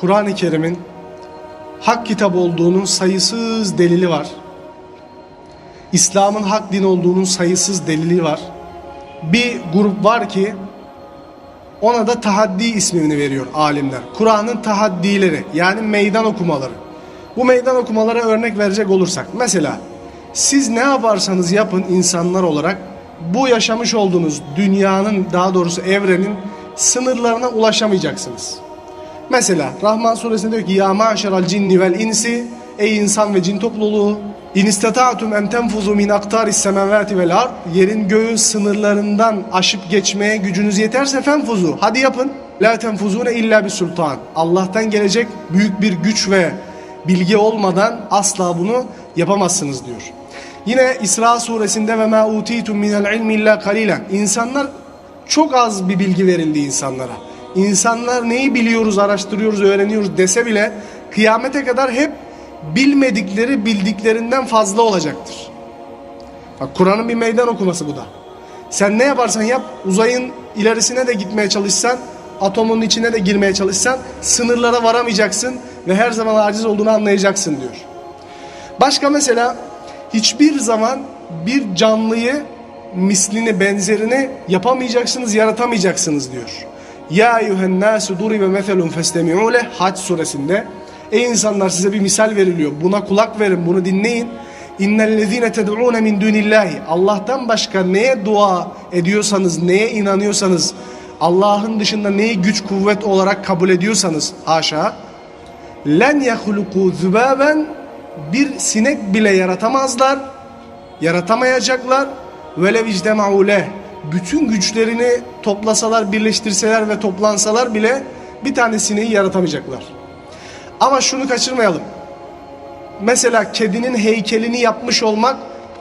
Kur'an-ı Kerim'in hak kitap olduğunun sayısız delili var. İslam'ın hak din olduğunun sayısız delili var. Bir grup var ki ona da tahaddi ismini veriyor alimler. Kur'an'ın tahaddileri yani meydan okumaları. Bu meydan okumalara örnek verecek olursak mesela siz ne yaparsanız yapın insanlar olarak bu yaşamış olduğunuz dünyanın daha doğrusu evrenin sınırlarına ulaşamayacaksınız. Mesela Rahman suresinde diyor ki ya maşeral cinni vel insi ey insan ve cin topluluğu in istata'tum en tenfuzu min aktaris semavati vel ard yerin göğün sınırlarından aşıp geçmeye gücünüz yeterse fenfuzu hadi yapın la tenfuzune illa bir sultan Allah'tan gelecek büyük bir güç ve bilgi olmadan asla bunu yapamazsınız diyor. Yine İsra suresinde ve ma utitum minel ilmi illa kalilen insanlar çok az bir bilgi verildi insanlara. İnsanlar neyi biliyoruz, araştırıyoruz, öğreniyoruz dese bile kıyamete kadar hep bilmedikleri bildiklerinden fazla olacaktır. Bak Kur'an'ın bir meydan okuması bu da. Sen ne yaparsan yap uzayın ilerisine de gitmeye çalışsan, atomun içine de girmeye çalışsan sınırlara varamayacaksın ve her zaman aciz olduğunu anlayacaksın diyor. Başka mesela hiçbir zaman bir canlıyı mislini benzerini yapamayacaksınız, yaratamayacaksınız diyor. Ya eyyühen nasu duribe meselun festemi'u leh Hac suresinde Ey insanlar size bir misal veriliyor. Buna kulak verin, bunu dinleyin. İnnellezîne ted'ûne min dunillahi. Allah'tan başka neye dua ediyorsanız, neye inanıyorsanız, Allah'ın dışında neyi güç kuvvet olarak kabul ediyorsanız haşa len yahluku zübaben bir sinek bile yaratamazlar. Yaratamayacaklar. Velev icdema'u leh. Bütün güçlerini toplasalar, birleştirseler ve toplansalar bile bir tane sineği yaratamayacaklar. Ama şunu kaçırmayalım. Mesela kedinin heykelini yapmış olmak,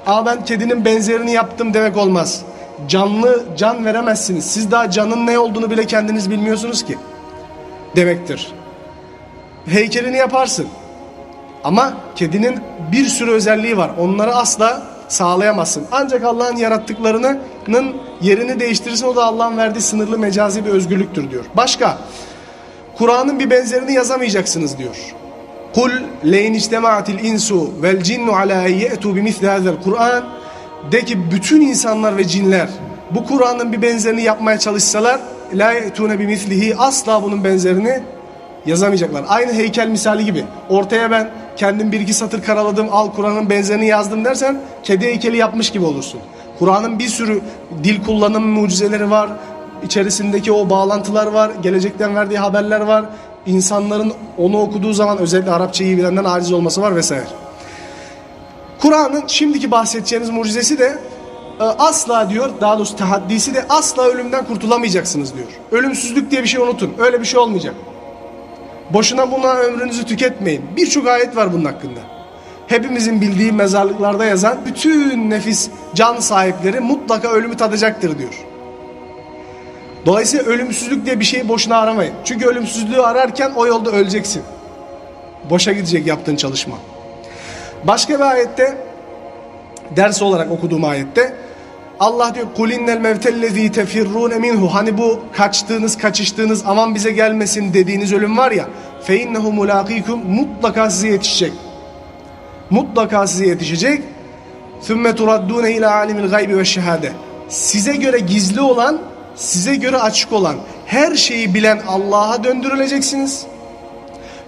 aa ben kedinin benzerini yaptım demek olmaz. Canlı can veremezsiniz. Siz daha canın ne olduğunu bile kendiniz bilmiyorsunuz ki. Demektir. Heykelini yaparsın. Ama kedinin bir sürü özelliği var. Onları asla sağlayamazsın. Ancak Allah'ın yarattıklarının yerini değiştirirsin. O da Allah'ın verdiği sınırlı mecazi bir özgürlüktür diyor. Başka. Kur'an'ın bir benzerini yazamayacaksınız diyor. Kul leyn ictema'atil insu vel cinnu ala ye'tu hazel Kur'an de ki bütün insanlar ve cinler bu Kur'an'ın bir benzerini yapmaya çalışsalar la ye'tune bimithlihi asla bunun benzerini yazamayacaklar. Aynı heykel misali gibi. Ortaya ben kendim bir iki satır karaladım al Kur'an'ın benzerini yazdım dersen kedi heykeli yapmış gibi olursun. Kur'an'ın bir sürü dil kullanım mucizeleri var. İçerisindeki o bağlantılar var. Gelecekten verdiği haberler var. İnsanların onu okuduğu zaman özellikle Arapçayı iyi bilenden aciz olması var vesaire. Kur'an'ın şimdiki bahsedeceğiniz mucizesi de e, asla diyor daha doğrusu tahaddisi de asla ölümden kurtulamayacaksınız diyor. Ölümsüzlük diye bir şey unutun. Öyle bir şey olmayacak. Boşuna buna ömrünüzü tüketmeyin. Birçok ayet var bunun hakkında. Hepimizin bildiği mezarlıklarda yazan bütün nefis can sahipleri mutlaka ölümü tadacaktır diyor. Dolayısıyla ölümsüzlük diye bir şeyi boşuna aramayın. Çünkü ölümsüzlüğü ararken o yolda öleceksin. Boşa gidecek yaptığın çalışma. Başka bir ayette ders olarak okuduğum ayette Allah diyor kul innel mevtellezî tefirrûne minhu hani bu kaçtığınız kaçıştığınız aman bize gelmesin dediğiniz ölüm var ya fe innehu mulâkîkum mutlaka size yetişecek. Mutlaka size yetişecek. Sümme turaddûne ilâ alimil gaybi ve şehâde. Size göre gizli olan, size göre açık olan her şeyi bilen Allah'a döndürüleceksiniz.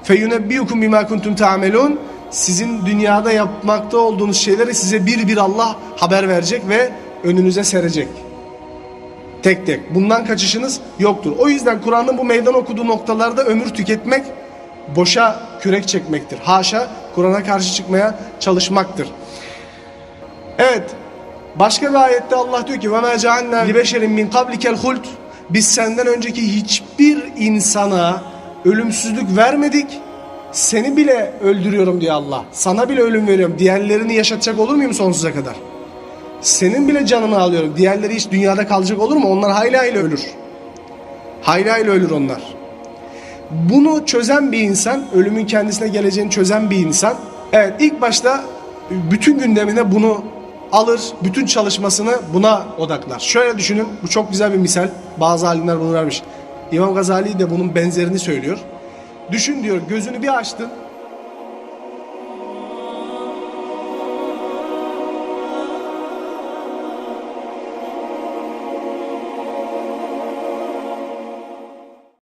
Feyunebbiyukum bima kuntum ta'melun. Sizin dünyada yapmakta olduğunuz şeyleri size bir bir Allah haber verecek ve önünüze serecek. Tek tek. Bundan kaçışınız yoktur. O yüzden Kur'an'ın bu meydan okuduğu noktalarda ömür tüketmek boşa kürek çekmektir. Haşa Kur'an'a karşı çıkmaya çalışmaktır. Evet. Başka bir ayette Allah diyor ki ve ma cealna li beşerin min qablikel hult biz senden önceki hiçbir insana ölümsüzlük vermedik. Seni bile öldürüyorum diyor Allah. Sana bile ölüm veriyorum. Diğerlerini yaşatacak olur muyum sonsuza kadar? Senin bile canını alıyorum. Diğerleri hiç dünyada kalacak olur mu? Onlar hayli hayli ölür. Hayli hayli ölür onlar. Bunu çözen bir insan, ölümün kendisine geleceğini çözen bir insan, evet ilk başta bütün gündemine bunu alır, bütün çalışmasını buna odaklar. Şöyle düşünün, bu çok güzel bir misal. Bazı alimler bunu vermiş. İmam Gazali de bunun benzerini söylüyor. Düşün diyor gözünü bir açtın.